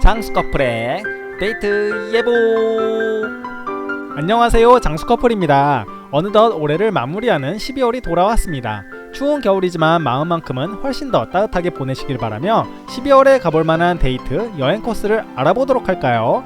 장수 커플의 데이트 예보 안녕하세요 장수 커플입니다 어느덧 올해를 마무리하는 12월이 돌아왔습니다 추운 겨울이지만 마음만큼은 훨씬 더 따뜻하게 보내시길 바라며 12월에 가볼 만한 데이트 여행 코스를 알아보도록 할까요?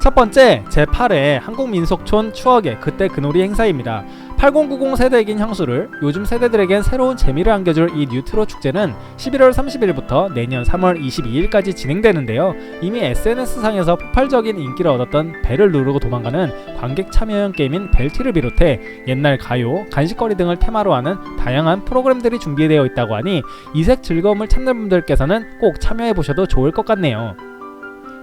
첫 번째 제8회 한국민속촌 추억의 그때 그 놀이 행사입니다. 8090 세대이긴 향수를 요즘 세대들에겐 새로운 재미를 안겨줄 이 뉴트로 축제는 11월 30일부터 내년 3월 22일까지 진행되는데요. 이미 SNS상에서 폭발적인 인기를 얻었던 배를 누르고 도망가는 관객 참여형 게임인 벨티를 비롯해 옛날 가요, 간식거리 등을 테마로 하는 다양한 프로그램들이 준비되어 있다고 하니 이색 즐거움을 찾는 분들께서는 꼭 참여해 보셔도 좋을 것 같네요.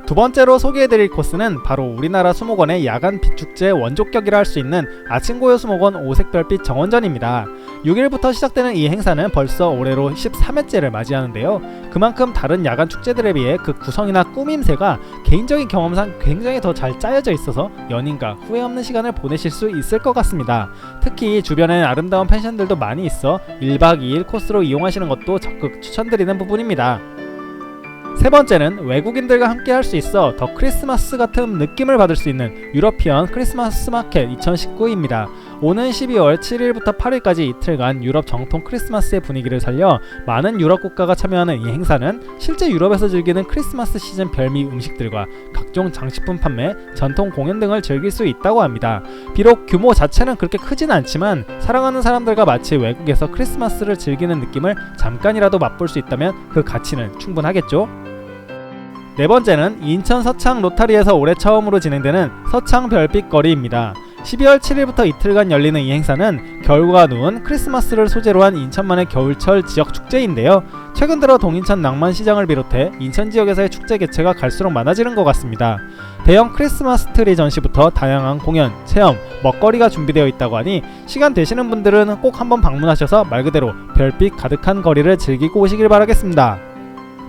두 번째로 소개해드릴 코스는 바로 우리나라 수목원의 야간 빛축제 원조격이라 할 수 있는 아침고요 수목원 오색별빛 정원전입니다. 6일부터 시작되는 이 행사는 벌써 올해로 13회째를 맞이하는데요. 그만큼 다른 야간 축제들에 비해 그 구성이나 꾸밈새가 개인적인 경험상 굉장히 더 잘 짜여져 있어서 연인과 후회 없는 시간을 보내실 수 있을 것 같습니다. 특히 주변엔 아름다운 펜션들도 많이 있어 1박 2일 코스로 이용하시는 것도 적극 추천드리는 부분입니다. 세 번째는 외국인들과 함께 할 수 있어 더 크리스마스 같은 느낌을 받을 수 있는 유러피언 크리스마스 마켓 2019입니다. 오는 12월 7일부터 8일까지 이틀간 유럽 정통 크리스마스의 분위기를 살려 많은 유럽 국가가 참여하는 이 행사는 실제 유럽에서 즐기는 크리스마스 시즌 별미 음식들과 각종 장식품 판매, 전통 공연 등을 즐길 수 있다고 합니다. 비록 규모 자체는 그렇게 크진 않지만 사랑하는 사람들과 마치 외국에서 크리스마스를 즐기는 느낌을 잠깐이라도 맛볼 수 있다면 그 가치는 충분하겠죠? 네 번째는 인천 서창 로타리에서 올해 처음으로 진행되는 서창 별빛 거리입니다. 12월 7일부터 이틀간 열리는 이 행사는 겨울과 누운 크리스마스를 소재로 한 인천만의 겨울철 지역 축제인데요. 최근 들어 동인천 낭만시장을 비롯해 인천 지역에서의 축제 개최가 갈수록 많아지는 것 같습니다. 대형 크리스마스 트리 전시부터 다양한 공연, 체험, 먹거리가 준비되어 있다고 하니 시간 되시는 분들은 꼭 한번 방문하셔서 말 그대로 별빛 가득한 거리를 즐기고 오시길 바라겠습니다.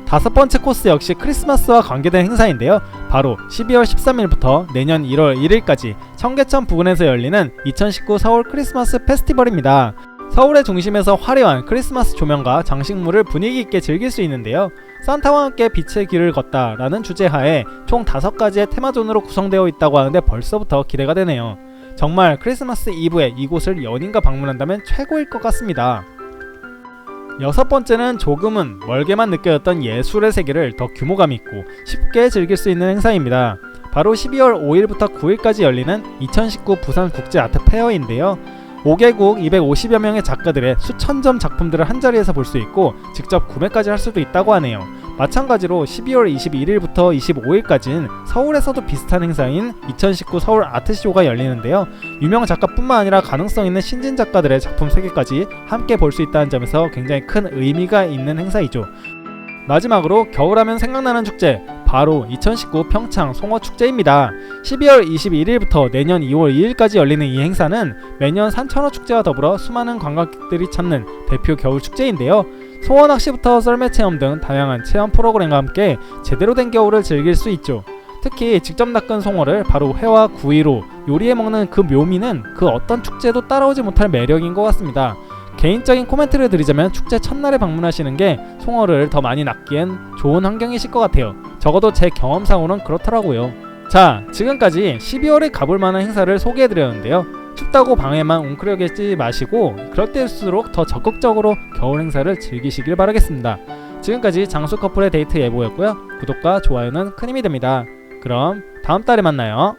다섯 번째 코스 역시 크리스마스와 관계된 행사인데요. 바로 12월 13일부터 내년 1월 1일까지 청계천 부근에서 열리는 2019 서울 크리스마스 페스티벌입니다. 서울의 중심에서 화려한 크리스마스 조명과 장식물을 분위기 있게 즐길 수 있는데요. 산타와 함께 빛의 길을 걷다 라는 주제하에 총 5가지의 테마존으로 구성되어 있다고 하는데 벌써부터 기대가 되네요. 정말 크리스마스 이브에 이곳을 연인과 방문한다면 최고일 것 같습니다. 여섯 번째는 조금은 멀게만 느껴졌던 예술의 세계를 더 규모감 있고 쉽게 즐길 수 있는 행사입니다. 바로 12월 5일부터 9일까지 열리는 2019 부산 국제 아트 페어인데요. 5개국 250여 명의 작가들의 수천 점 작품들을 한자리에서 볼 수 있고 직접 구매까지 할 수도 있다고 하네요. 마찬가지로 12월 21일부터 25일까지는 서울에서도 비슷한 행사인 2019 서울 아트쇼가 열리는데요. 유명 작가뿐만 아니라 가능성 있는 신진 작가들의 작품 세계까지 함께 볼 수 있다는 점에서 굉장히 큰 의미가 있는 행사이죠. 마지막으로 겨울하면 생각나는 축제 바로 2019 평창 송어축제입니다. 12월 21일부터 내년 2월 2일까지 열리는 이 행사는 매년 산천어 축제와 더불어 수많은 관광객들이 찾는 대표 겨울 축제인데요. 송어 낚시부터 썰매 체험 등 다양한 체험 프로그램과 함께 제대로 된 겨울을 즐길 수 있죠. 특히 직접 낚은 송어를 바로 회와 구이로 요리해 먹는 그 묘미는 그 어떤 축제도 따라오지 못할 매력인 것 같습니다. 개인적인 코멘트를 드리자면 축제 첫날에 방문하시는 게 송어를 더 많이 낚기엔 좋은 환경이실 것 같아요. 적어도 제 경험상으로는 그렇더라고요. 자, 지금까지 12월에 가볼 만한 행사를 소개해드렸는데요. 춥다고 방에만 웅크려 계지 마시고 그럴 때일수록 더 적극적으로 겨울 행사를 즐기시길 바라겠습니다. 지금까지 장수 커플의 데이트 예보였고요. 구독과 좋아요는 큰 힘이 됩니다. 그럼 다음 달에 만나요.